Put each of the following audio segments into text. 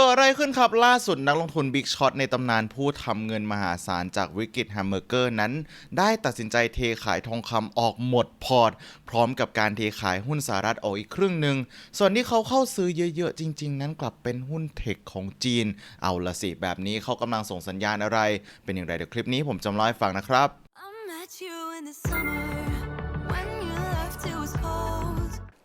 ก็อะไรขึ้นครับล่าสุดนักลงทุนบิ๊กช็อตในตำนานผู้ทำเงินมหาศาลจากวิกฤตแฮมเบอร์เกอร์นั้น ได้ตัดสินใจเทขายทองคำออกหมดพอร์ต พร้อมกับการเทขายหุ้นสหรัฐออกอีกครึ่งหนึ่ง ส่วนที่เขาเข้าซื้อเยอะๆ จริง ๆ นั้นกลับเป็นหุ้นเทคของจีน เอาละสิ แบบนี้เขากำลังส่งสัญญาณอะไร เป็นอย่างไรเดี๋ยวคลิปนี้ผมจำล่าให้ฟังนะครับ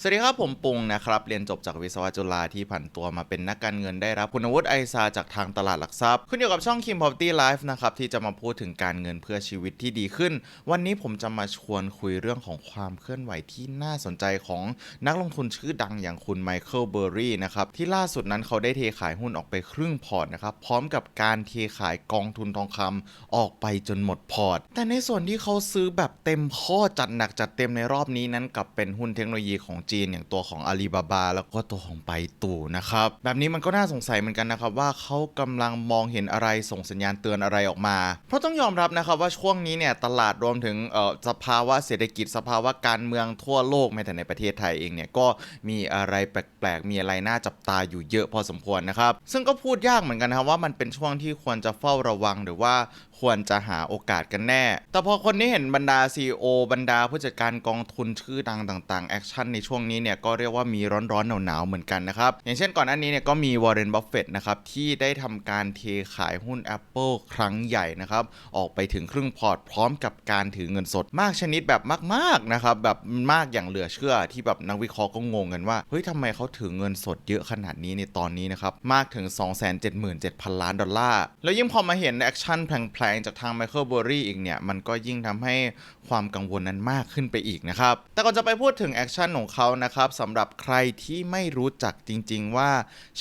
สวัสดีครับ ผมปุงนะครับ เรียนจบจากวิศวะจุฬาที่ผันตัวมาเป็นนักการเงินได้รับคุณวุฒิไอซาจากทางตลาดหลักทรัพย์ขึ้นอยู่กับช่อง Kim Property Life นะครับ ที่จะมาพูดถึงการเงินเพื่อชีวิตที่ดีขึ้น วันนี้ผมจะมาชวนคุยเรื่องของความเคลื่อนไหวที่น่าสนใจของนักลงทุนชื่อดังอย่างคุณไมเคิลเบอร์รี่นะครับ ที่ล่าสุดนั้นเขาได้เทขายหุ้นออกไปครึ่งพอร์ตนะครับพร้อมกับการเทขายกองทุนทองคำออกไปจนหมดพอร์ต แต่ในส่วนที่เขาซื้อแบบเต็มข้อจัดหนักจัดเต็มในรอบนี้นั้นกับเป็นหุ้นเทคโนโลยีของจีนอย่างตัวของอาลีบาบาแล้วก็ตัวของไปตู่นะครับ แบบนี้มันก็น่าสงสัยเหมือนกันนะครับ ว่าเขากำลังมองเห็นอะไรส่งสัญญาณเตือนอะไรออกมา เพราะต้องยอมรับนะครับว่าช่วงนี้เนี่ยตลาดรวมถึงเอ่อสภาวะเศรษฐกิจสภาวะการเมืองทั่วโลกแม้แต่ในประเทศไทยเองเนี่ยก็มีอะไรแปลกๆ มีอะไรน่าจับตาอยู่เยอะพอสมควรนะครับ ซึ่งก็พูดยากเหมือนกันนะครับว่ามันเป็นช่วงที่ควรจะเฝ้าระวังหรือว่าควรจะหาโอกาสกันแน่ แต่พอคนที่เห็นบรรดา CEO บรรดาผู้จัดการกองทุนชื่อดังต่างๆแอคชั่นในช่วงงนี้เนี่ยก็เรียกว่ามีร้อนๆหนาวๆเหมือนกันนะครับ อย่างเช่นก่อนหน้านี้เนี่ยก็มีวอร์เรนบัฟเฟตนะครับที่ได้ทำการเทขายหุ้น Apple ครั้งใหญ่นะครับออกไปถึงครึ่งพอร์ตพร้อมกับการถือเงินสดมากชนิดแบบมากๆนะครับแบบมากอย่างเหลือเชื่อที่แบบนักวิเคราะห์ก็งงกันว่าเฮ้ยทำไมเขาถือเงินสดเยอะขนาดนี้ในตอนนี้นะครับมากถึง 277,000 ล้านดอลลาร์แล้วยิ่งพอมาเห็นแอคชั่นแผลงๆจากทางไมเคิลเบอร์รี่อีกเนี่ยมันก็ยิ่งทำให้ ความกังวลนั้นมากขึ้นไปอีกนะครับ แต่ก่อนจะไปพูดถึงแอคชั่นของเขานะครับสำหรับใครที่ไม่รู้จักจริง ๆ ว่า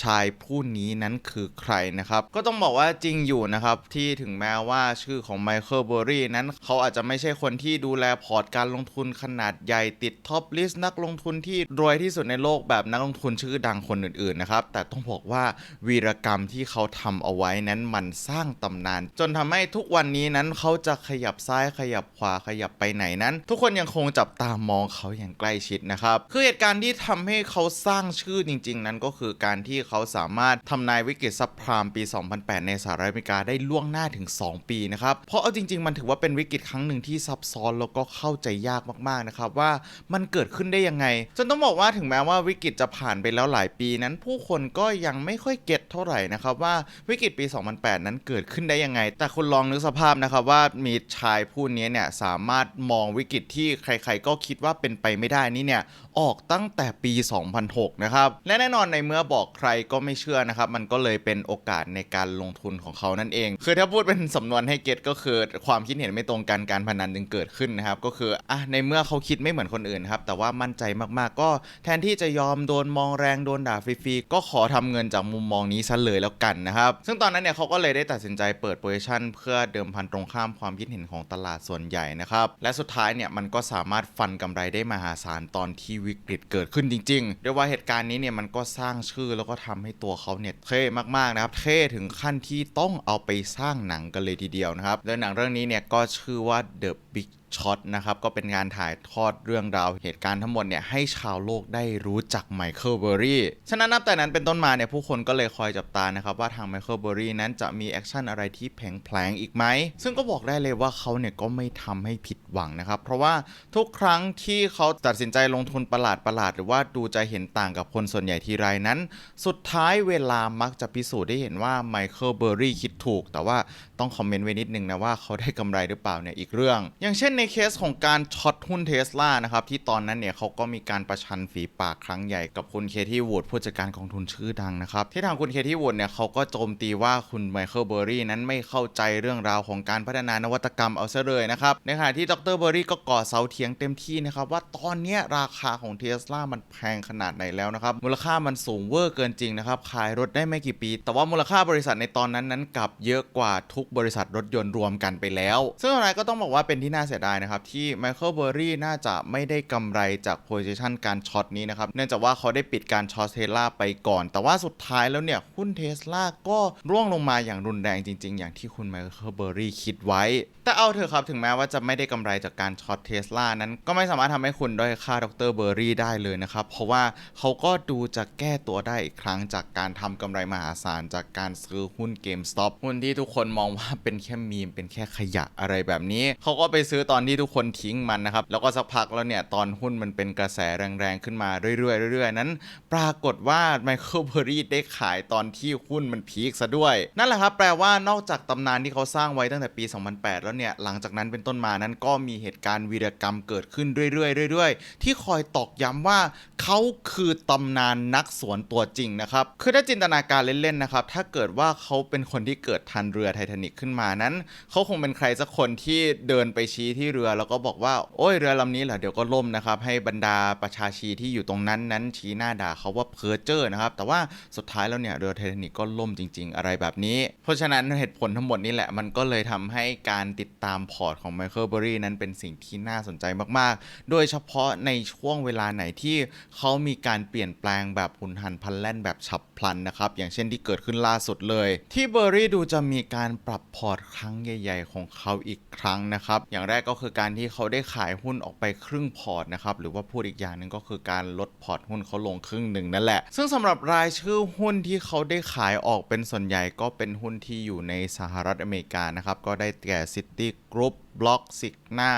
ชายผู้นี้นั้นคือใครนะครับ ก็ต้องบอกว่าจริงอยู่นะครับที่ถึงแม้ว่าชื่อของไมเคิลเบอร์รี่นั้นเขาอาจจะไม่ใช่คนที่ดูแลพอร์ตการลงทุนขนาดใหญ่ติดท็อปลิสต์นักลงทุนที่รวยที่สุดในโลกแบบนักลงทุนชื่อดังคนอื่นๆนะครับแต่ต้องบอกว่าวีรกรรมที่เขาทำเอาไว้นั้นมันสร้างตำนาน จนทำให้ทุกวันนี้นั้นเขาจะขยับซ้ายขยับขวาขยับไปไหนนั้น ทุกคนยังคงจับตามองเขาอย่างใกล้ชิดนะครับคือเหตุการณ์ที่ทำให้เขาสร้างชื่อจริง ๆ นั้นก็คือการที่เขาสามารถทำนายวิกฤตซับพรามปี 2008 ในสหรัฐอเมริกาได้ล่วงหน้าถึง 2 ปีนะครับเพราะเอาจริง ๆ มันถือว่าเป็นวิกฤตครั้งหนึ่งที่ซับซ้อนแล้วก็เข้าใจยากมากๆนะครับว่ามันเกิดขึ้นได้ยังไงจนต้องบอกว่าถึงแม้ว่าวิกฤตจะผ่านไปแล้วหลายปีนั้น ผู้คนก็ยังไม่ค่อยเก็ตเท่าไหร่นะครับว่าวิกฤตปี 2008 นั้นเกิดขึ้นได้ยังไง แต่คุณลองนึกสภาพนะครับว่ามีชายผู้นี้เนี่ยสามารถมองวิกฤตที่ใครๆก็คิดว่าเป็นไปไม่ได้นี่เนี่ย ออกตั้งแต่ปี 2006 นะครับ และแน่นอนในเมื่อบอกใครก็ไม่เชื่อนะครับ มันก็เลยเป็นโอกาสในการลงทุนของเขานั่นเอง คือถ้าพูดเป็นสำนวนให้เก็ตก็คือความคิดเห็นไม่ตรงกันการพนันจึงเกิดขึ้นนะครับ ก็คืออะในเมื่อเขาคิดไม่เหมือนคนอื่นครับ แต่ว่ามั่นใจมากๆ ก็แทนที่จะยอมโดนมองแรงโดนด่าฟรีๆ ก็ขอทำเงินจากมุมมองนี้ซะเลยแล้วกันนะครับ ซึ่งตอนนั้นเนี่ยเขาก็เลยได้ตัดสินใจเปิดโพซิชันเพื่อเดิมพันตรงข้ามความคิดเห็นของตลาดส่วนใหญ่นะครับ และสุดท้ายเนี่ยมันก็สามารถฟันกำไรได้มหาศาลตอนที่วิกฤตเกิดขึ้นจริงๆด้วยว่าเหตุการณ์นี้เนี่ยมันก็สร้างชื่อแล้วก็ทำให้ตัวเขาเนี่ยเท่มากๆนะครับ เท่ถึงขั้นที่ต้องเอาไปสร้างหนังกันเลยทีเดียวนะครับโดยหนังเรื่องนี้เนี่ยก็ชื่อว่า The Big ช็อตนะครับ ก็เป็นงานถ่ายทอดเรื่องราวเหตุการณ์ทั้งหมดเนี่ยให้ชาวโลกได้รู้จักไมเคิลเบอร์รี่ ฉะนั้นนับแต่นั้นเป็นต้นมาเนี่ยผู้คนก็เลยคอยจับตานะครับ ว่าทางไมเคิลเบอร์รี่นั้นจะมีแอคชั่นอะไรที่แผลงอีกไหม ซึ่งก็บอกได้เลยว่าเขาเนี่ยก็ไม่ทำให้ผิดหวังนะครับ เพราะว่าทุกครั้งที่เขาตัดสินใจลงทุนประหลาดประหลาดหรือว่าดูจะเห็นต่างกับคนส่วนใหญ่ทีไรนั้น สุดท้ายเวลามักจะพิสูจน์ได้เห็นว่าไมเคิลเบอร์รี่คิดถูก แต่ว่าต้องคอมเมนต์ไว้นิดนึงนะว่าเขาได้กำไรหรือเปล่าเนี่ยอีกเรื่องอย่างเช่นในเคสของการช็อตหุ้นเทสลานะครับ ที่ตอนนั้นเนี่ยเขาก็มีการประชันฝีปากครั้งใหญ่กับคุณเคที่วูดผู้จัดการกองทุนชื่อดังนะครับ ที่ทางคุณเคที่วูดเนี่ยเขาก็โจมตีว่าคุณไมเคิลเบอร์รี่นั้นไม่เข้าใจเรื่องราวของการพัฒนานวัตกรรมเอาซะเลยนะครับ ในขณะที่ดรเบอร์รี่ก็ก่อเสาเถียงเต็มที่นะครับว่าตอนนี้ราคาของเทสลามันแพงขนาดไหนแล้วนะครับมูลค่ามันสูงเวอร์เกินจริงนะครับขายรถได้ไม่กี่ปี แต่ว่ามูลค่าบริษัทในตอนนั้นนั้นกลับเยอะกว่าทุกบริษัทรถยนต์รวมกันไปแล้ว ซึ่งอะไรก็ต้องบอกว่าเป็นที่น่าเสียดายนะครับ ที่ไมเคิลเบอร์รี่น่าจะไม่ได้กำไรจาก position การช็อตนี้นะครับ เนื่องจากว่าเขาได้ปิดการช็อตเทสลาไปก่อน แต่ว่าสุดท้ายแล้วเนี่ย หุ้นเทสลาก็ร่วงลงมาอย่างรุนแรงจริง ๆ อย่างที่คุณไมเคิลเบอร์รี่คิดไว้ แต่เอาเถอะครับถึงแม้ว่าจะไม่ได้กำไรจากการช็อตเทสลานั้นก็ไม่สามารถทำให้คุณด้อยค่าดรเบอร์รี่ได้เลยนะครับเพราะว่าเขาก็ดูจะแก้ตัวได้อีกครั้งจากการทำกำไรมหาศาลจากการซื้อหุ้น GameStop หุ้นที่ทุกคนมองว่าเป็นแค่มีมเป็นแค่ขยะอะไรแบบนี้เขาก็ไปไปซื้อตอนที่ทุกคนทิ้งมันนะครับ แล้วก็สักพักแล้วเนี่ย ตอนหุ้นมันเป็นกระแสแรงๆ ขึ้นมาเรื่อยๆเรื่อยๆ นั้น ปรากฏว่าไมเคิลเบอร์รี่ได้ขายตอนที่หุ้นมันพีคซะด้วย นั่นแหละครับ แปลว่านอกจากตำนานที่เขาสร้างไว้ตั้งแต่ปี 2008 แล้วเนี่ย หลังจากนั้นเป็นต้นมานั้นก็มีเหตุการณ์วีรกรรมเกิดขึ้นเรื่อยๆเรื่อยๆ ที่คอยตอกย้ำว่าเขาคือตำนานนักสวนตัวจริงนะครับ คือถ้าจินตนาการเล่นๆนะครับ ถ้าเกิดว่าเขาเป็นคนที่เกิดทันเรือไททานิกขึ้นมานั้น เขาคงเป็นใครสักคนที่เดินไปชี้ที่เรือแล้วก็บอกว่าโอ้ยเรือลำนี้เหรอเดี๋ยวก็ล่มนะครับให้บรรดาประชาชีที่อยู่ตรงนั้นนั้นชี้หน้าด่าเขาว่าเพอร์เจอร์นะครับแต่ว่าสุดท้ายแล้วเนี่ยเรือไททานิกก็ล่มจริง ๆ อะไรแบบนี้ เพราะฉะนั้นเหตุผลทั้งหมดนี้แหละมันก็เลยทำให้การติดตามพอร์ตของไมเคิลเบอรี่นั้นเป็นสิ่งที่น่าสนใจมากๆ โดยเฉพาะในช่วงเวลาไหนที่เขามีการเปลี่ยนแปลงแบบหุนหันพลันแล่นแบบฉับพลันนะครับอย่างเช่นที่เกิดขึ้นล่าสุดเลย ที่เบอร์รี่ดูจะมีการปรับพอร์ตครั้งใหญ่ ๆ ของเขาอีกครั้งนะครับอย่างแรกก็คือการที่เขาได้ขายหุ้นออกไปครึ่งพอร์ตนะครับ หรือว่าพูดอีกอย่างหนึ่งก็คือการลดพอร์ตหุ้นเขาลงครึ่งหนึ่งนั่นแหละ ซึ่งสำหรับรายชื่อหุ้นที่เขาได้ขายออกเป็นส่วนใหญ่ก็เป็นหุ้นที่อยู่ในสหรัฐอเมริกานะครับ ก็ได้แก่ City Group บล็อกซิกหน้า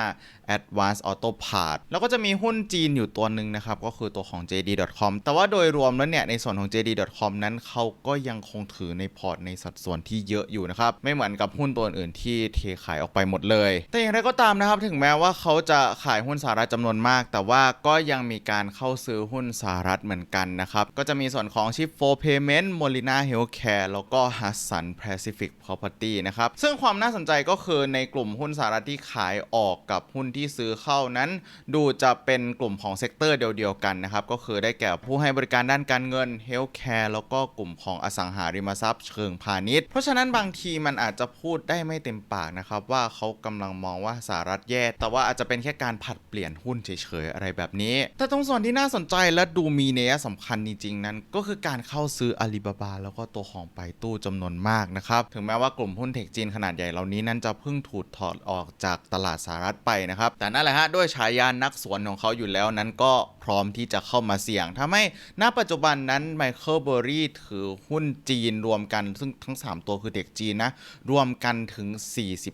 Advanced Auto Part แล้วก็จะมีหุ้นจีนอยู่ตัวหนึ่งนะครับ ก็คือตัวของ JD.com แต่ว่าโดยรวมแล้วเนี่ย ในส่วนของ JD.com นั้นเขาก็ยังคงถือในพอร์ตในสัดส่วนที่เยอะอยู่นะครับ ไม่เหมือนกับหุ้นตัวอื่นที่เทขายออกไปหมดเลย แต่อย่างไรก็ตามนะครับ ถึงแม้ว่าเขาจะขายหุ้นสหรัฐจำนวนมาก แต่ว่าก็ยังมีการเข้าซื้อหุ้นสหรัฐเหมือนกันนะครับ ก็จะมีส่วนของ Chip for Payment Molina Healthcare แล้วก็ Hudson Pacific Property นะครับ ซึ่งความน่าสนใจก็คือในกลุ่มหุ้นนสหรัฐที่ขายออกกับหุ้นที่ซื้อเข้านั้น ดูจะเป็นกลุ่มของเซกเตอร์เดียวๆกันนะครับ ก็คือได้แก่ผู้ให้บริการด้านการเงิน Healthcare แล้วก็กลุ่มของอสังหาริมทรัพย์เชิงพาณิชย์ เพราะฉะนั้นบางทีมันอาจจะพูดได้ไม่เต็มปากนะครับว่าเขากำลังมองว่าสหรัฐแย่ แต่ว่าอาจจะเป็นแค่การผัดเปลี่ยนหุ้นเฉยๆอะไรแบบนี้ แต่ตรงส่วนที่น่าสนใจและดูมีเนัยสำคัญจริงๆนั้น ก็คือการเข้าซื้ออาลีบาบาแล้วก็ตัวของไปตู้จำนวนมากนะครับ ถึงแม้ว่ากลุ่มหุ้นเทคจีนขนาดใหญ่เหล่านี้นั้นจะเพิ่งถูกถอดออกจากตลาดสหรัฐไปนะครับ แต่นั่นแหละฮะด้วยฉายานักสวนของเขาอยู่แล้วนั้นก็พร้อมที่จะเข้ามาเสี่ยงทำให้ณปัจจุบันนั้นไมเคิลเบอรี่ถือหุ้นจีนรวมกัน ซึ่งทั้ง 3 ตัวคือเด็กจีนนะ รวมกันถึง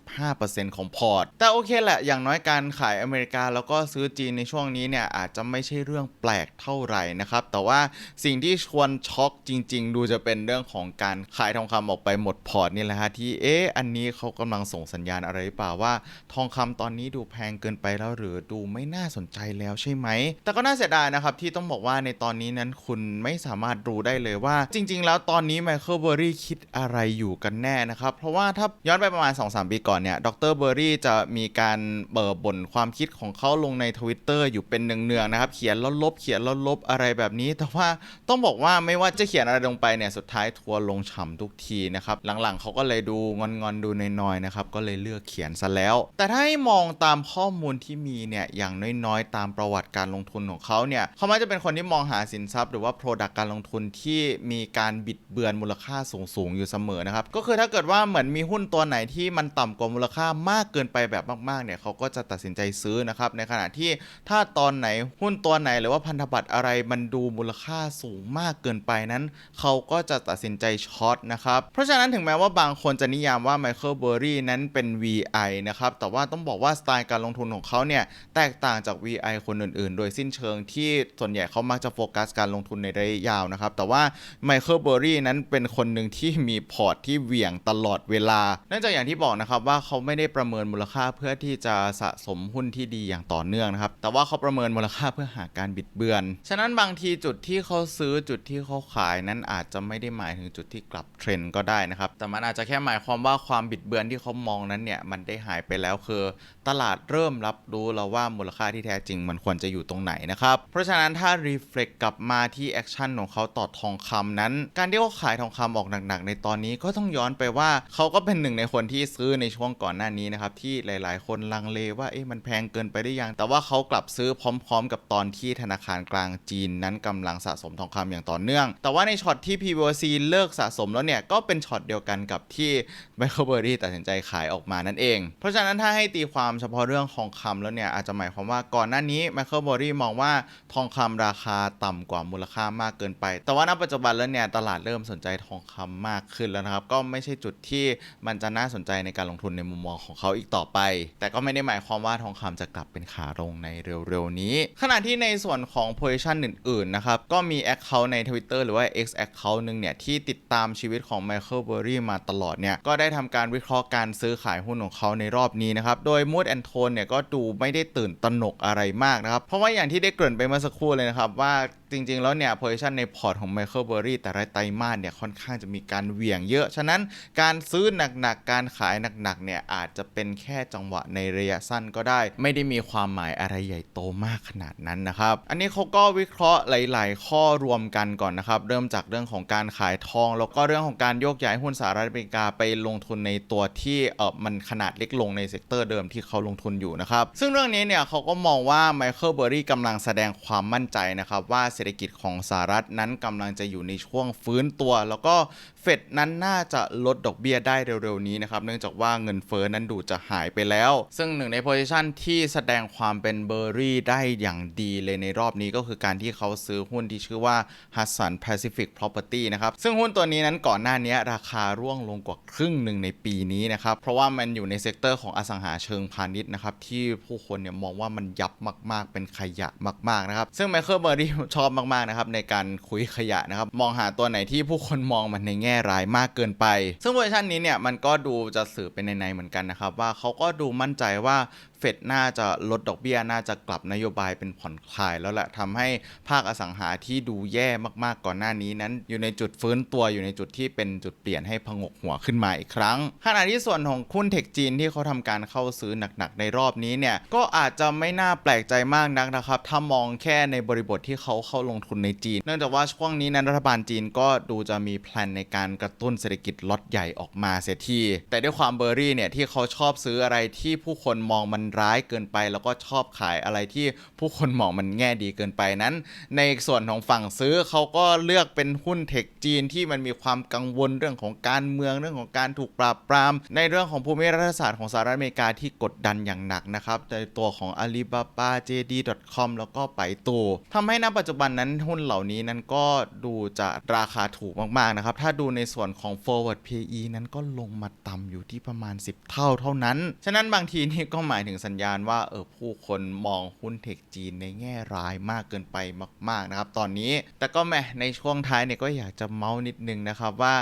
45%ของพอร์ต แต่โอเคแหละ อย่างน้อยการขายอเมริกาแล้วก็ซื้อจีนในช่วงนี้เนี่ย อาจจะไม่ใช่เรื่องแปลกเท่าไหร่นะครับ แต่ว่าสิ่งที่ชวนช็อกจริง ๆ ดูจะเป็นเรื่องของการขายทองคำออกไปหมดพอร์ตนี่แหละฮะที่เอ๊ะอันนี้เขากำลังส่งสัญญาณอะไรเปล่าว่า ทองคำตอนนี้ดูแพงเกินไปแล้วหรือดูไม่น่าสนใจแล้วใช่ไหม แต่ก็น่าเสียดายนะครับที่ต้องบอกว่าในตอนนี้นั้นคุณไม่สามารถรู้ได้เลยว่า จริง ๆ แล้วตอนนี้ไมเคิลเบอร์รี่คิดอะไรอยู่กันแน่นะครับ เพราะว่าถ้าย้อนไปประมาณ 2-3 ปีก่อนเนี่ยดรเบอร์รี่จะมีการเบิบ่นความคิดของเขาลงใน Twitter อยู่เป็นเนืองๆนะครับ เขียนแล้วลบเขียนแล้วลบอะไรแบบนี้ แต่ว่าต้องบอกว่าไม่ว่าจะเขียนอะไรลงไปเนี่ยสุดท้ายทัวร์ลงฉ่ำทุกทีนะครับหลังๆเขาก็เลยดูงอนๆดูน้อยๆนะครับก็เลยเลือกเขียนซะแล้ว แต่ถ้าให้มองตามข้อมูลที่มีเนี่ยอย่างน้อยๆ ตามประวัติการลงทุนของเขาเนี่ยเขามักจะเป็นคนที่มองหาสินทรัพย์ หรือว่า Product การลงทุนที่มีการบิดเบือนมูลค่าสูงๆอยู่เสมอนะครับก็คือถ้าเกิดว่าเหมือนมีหุ้นตัวไหนที่มันต่ำกว่ามูลค่ามากเกินไปแบบมากๆเนี่ยเขาก็จะตัดสินใจซื้อนะครับในขณะที่ถ้าตอนไหนหุ้นตัวไหนหรือว่าพันธบัตรอะไรมันดูมูลค่าสูงมากเกินไปนั้น เขาก็จะตัดสินใจช็อตนะครับเพราะฉะนั้นถึงแม้ว่าบางคนจะนิยามว่าไมเคิลเบอร์รี่นั้นเป็น VI นะครับ แต่ว่าต้องบอกว่าสไตล์การลงทุนของเขาเนี่ยแตกต่างจาก VI คนอื่นๆ โดยสิ้นเชิงที่ส่วนใหญ่เขามักจะโฟกัสการลงทุนในระยะยาวนะครับ แต่ว่าไมเคิลเบอร์รี่นั้นเป็นคนหนึ่งที่มีพอร์ตที่เหวี่ยงตลอดเวลาเนื่องจากอย่างที่บอกนะครับว่าเขาไม่ได้ประเมินมูลค่าเพื่อที่จะสะสมหุ้นที่ดีอย่างต่อเนื่องนะครับ แต่ว่าเขาประเมินมูลค่าเพื่อหาการบิดเบือน ฉะนั้นบางทีจุดที่เขาซื้อจุดที่เขาขายนั้นอาจจะไม่ได้หมายถึงจุดที่กลับเทรนด์ก็ได้นะครับ แต่มันอาจจะแค่หมายความว่าความบิดเบือนที่เขามองนั้นเนี่ยมันได้ได้หายไปแล้วคือ ตลาดเริ่มรับรู้แล้วว่ามูลค่าที่แท้จริงมันควรจะอยู่ตรงไหนนะครับ เพราะฉะนั้นถ้ารีเฟล็กกลับมาที่แอคชั่นของเขาต่อทองคำนั้น การที่เขาขายทองคำออกหนักๆ ในตอนนี้ก็ต้องย้อนไปว่าเขาก็เป็นหนึ่งในคนที่ซื้อในช่วงก่อนหน้านี้นะครับที่หลายๆ คนลังเลว่าเอ๊ะมันแพงเกินไปได้ยัง แต่ว่าเขากลับซื้อพร้อม ๆ กับตอนที่ธนาคารกลางจีนนั้นกำลังสะสมทองคำอย่างต่อเนื่อง แต่ว่าในช็อตที่ PVC เลิกสะสมแล้วเนี่ยก็เป็นช็อตเดียวกันกับที่ไมเคิลเบอร์รี่ตัดสินใจขายออกมานั่นเอง เพราะฉะนั้นถ้าให้ตีความเฉพาะเรื่องทองคำแล้วเนี่ยอาจจะหมายความว่าก่อนหน้านี้ไมเคิลเบอร์รี่มองว่าทองคำราคาต่ำกว่ามูลค่ามากเกินไป แต่ว่าณปัจจุบันแล้วเนี่ยตลาดเริ่มสนใจทองคำมากขึ้นแล้วนะครับ ก็ไม่ใช่จุดที่มันจะน่าสนใจในการลงทุนในมุมมองของเขาอีกต่อไป แต่ก็ไม่ได้หมายความว่าทองคำจะกลับเป็นขาลงในเร็วๆนี้ ขณะที่ในส่วนของ position อื่นๆนะครับก็มี Account ใน Twitter หรือว่า X Account หนึ่งเนี่ยที่ติดตามชีวิตของ Michael Burry มาตลอดเนี่ยก็ได้ทำการวิเคราะห์การซื้อขายหุ้นของเขาในรอบนี้นะครับโดยดแอนโทนเนี่ยก็ดูไม่ได้ตื่นตระหนกอะไรมากนะครับ เพราะว่าอย่างที่ได้เกริ่นไปเมื่อสักครู่เลยนะครับว่าจริง ๆ แล้วเนี่ย position ในพอร์ตของ Michael Burry แต่ละไตรมาสเนี่ยค่อนข้างจะมีการเหวี่ยงเยอะ ฉะนั้นการซื้อหนักๆ การขายหนักๆ เนี่ยอาจจะเป็นแค่จังหวะในระยะสั้นก็ได้ ไม่ได้มีความหมายอะไรใหญ่โตมากขนาดนั้นนะครับ อันนี้เขาก็วิเคราะห์หลาย ๆ ข้อรวมกันก่อนนะครับ เริ่มจากเรื่องของการขายทอง แล้วก็เรื่องของการโยกย้ายหุ้นสหรัฐอเมริกาไปลงทุนในตัวที่เออมันขนาดเล็กลงในเซกเตอร์เดิมที่เขาลงทุนอยู่นะครับซึ่งเรื่องนี้เนี่ยเขาก็มองว่าไมเคิลเบอร์รี่กำลังแสดงความมั่นใจนะครับว่าเศรษฐกิจของสหรัฐนั้นกำลังจะอยู่ในช่วงฟื้นตัว แล้วก็เฟดนั้นน่าจะลดดอกเบี้ยได้เร็วๆนี้นะครับเนื่องจากว่าเงินเฟ้อนั้นดูจะหายไปแล้ว ซึ่งหนึ่งในโพซิชันที่แสดงความเป็นเบอร์รี่ได้อย่างดีเลยในรอบนี้ก็คือการที่เขาซื้อหุ้นที่ชื่อว่า Hudson Pacific Property นะครับซึ่งหุ้นตัวนี้นั้นก่อนหน้านี้ราคาร่วงลงกว่าครึ่งหนึ่งในปีนี้นะครับเพราะว่ามันอยู่ในเซกเตอร์ของอสังหาเชิงพาณิชย์นะครับที่ผู้คนเนี่ยมองว่ามันยับมากๆ เป็นขยะมากๆนะครับซึ่งไมเคิลเบอร์รี่ชอบมากๆนะครับในการคุยขยะนะครับมองหาตัวไหนที่ผู้คนมองมันในแง่ร้ายมากเกินไป ซึ่งเวอร์ชันนี้เนี่ยมันก็ดูจะสื่อเป็นในๆเหมือนกันนะครับว่าเขาก็ดูมั่นใจว่า ฟดน่าจะลดดอกเบี้ยน่าจะกลับนโยบายเป็นผ่อนคลายแล้วแหละทำให้ภาคอสังหาที่ดูแย่มากๆก่อนหน้านี้นั้น อยู่ในจุดฟื้นตัวอยู่ในจุดที่เป็นจุดเปลี่ยนให้พงกหัวขึ้นมาอีกครั้ง ขณะที่ส่วนของหุ้นเทคจีนที่เขาทำการเข้าซื้อหนักๆในรอบนี้เนี่ยก็อาจจะไม่น่าแปลกใจมากนักนะครับ ถ้ามองแค่ในบริบทที่เขาเข้าลงทุนในจีน เนื่องจากว่าช่วงนี้นั้นรัฐบาลจีนก็ดูจะมีแพลนในการกระตุ้นเศรษฐกิจล็อตใหญ่ออกมาเสียทีแต่ด้วยความเบอร์รี่เนี่ยที่เขาชอบซื้ออะไรที่ผู้คนมองมันร้ายเกินไป แล้วก็ชอบขายอะไรที่ผู้คนมองมันแง่ดีเกินไปนั้น ในส่วนของฝั่งซื้อเขาก็เลือกเป็นหุ้นเทคจีนที่มันมีความกังวลเรื่องของการเมืองเรื่องของการถูกปราบปราม ในเรื่องของภูมิรัฐศาสตร์ของสหรัฐอเมริกาที่กดดันอย่างหนักนะครับในตัวของ Alibaba JD.com แล้วก็ไปตูทำให้ณปัจจุบันนั้นหุ้นเหล่านี้นั้นก็ดูจะราคาถูกมากๆนะครับ ถ้าดูในส่วนของ forward PE นั้นก็ลงมาต่ำอยู่ที่ประมาณ 10 เท่าเท่านั้น ฉะนั้นบางทีนี่ก็หมายถึงสัญญาณว่าเออผู้คนมองหุ้นเทคจีนในแง่ร้ายมากเกินไปมาก ๆนะครับ ตอนนี้ แต่ก็แมในช่วงท้ายเนี่ยก็อยากจะเมาส์นิดนึงนะครับว่า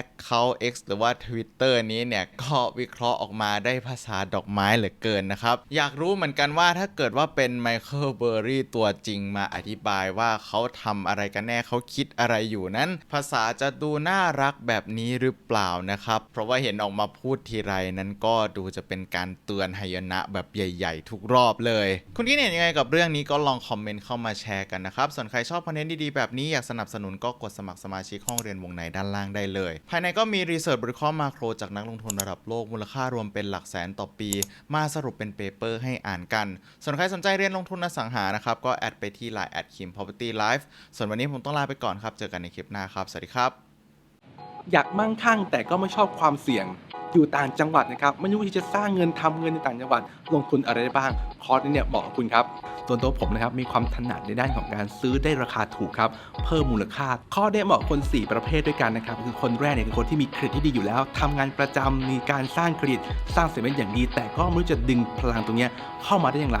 Account X หรือว่า Twitter นี้เนี่ยก็วิเคราะห์ออกมาได้ภาษาดอกไม้เหลือเกินนะครับ อยากรู้เหมือนกันว่าถ้าเกิดว่าเป็นไมเคิลเบอร์รี่ตัวจริงมาอธิบายว่าเขาทำอะไรกันแน่เขาคิดอะไรอยู่นั้น ภาษาจะดูน่ารักแบบนี้หรือเปล่านะครับ เพราะว่าเห็นออกมาพูดทีไรนั้นก็ดูจะเป็นการเตือนหายนะแบบใหญ่ๆ ทุกรอบเลย คุณคิดเห็นยังไงกับเรื่องนี้ก็ลองคอมเมนต์เข้ามาแชร์กันนะครับ ส่วนใครชอบคอนเทนต์ดีๆ แบบนี้อยากสนับสนุนก็กดสมัครสมาชิกห้องเรียนวงในด้านล่างได้เลย ภายในก็มีรีเสิร์ชบริคราะห์มาโครจากนักลงทุนระดับโลกมูลค่ารวมเป็นหลักแสนต่อปี มาสรุปเป็นเปเปอร์ให้อ่านกัน ส่วนใครสนใจเรียนลงทุนอสังหานะครับก็แอดไปที่ Line แอดคิม property life ส่วนวันนี้ผมต้องลาไปก่อนครับเจอกันในคลิปหน้าครับสวัสดีครับ อยากมั่งคั่งแต่ก็ไม่ชอบความเสี่ยงอยู่ต่างจังหวัดนะครับไม่รู้ที่จะสร้างเงินทำเงินในต่างจังหวัด ลงทุนอะไรได้บ้าง คอร์สนี้เนี่ยเหมาะกับคุณครับส่วนตัวผมนะครับมีความถนัดในด้านของการซื้อได้ราคาถูกครับเพิ่มมูลค่า ข้อได้เหมาะคน 4 ประเภทด้วยกันนะครับคือคนแรกเนี่ยคือคนที่มีเครดิตที่ดีอยู่แล้วทำงานประจำมีการสร้างเครดิตสร้างเสร็จเป็นอย่างดี แต่ก็ไม่รู้จะดึงพลังตรงนี้เข้ามาได้อย่างไร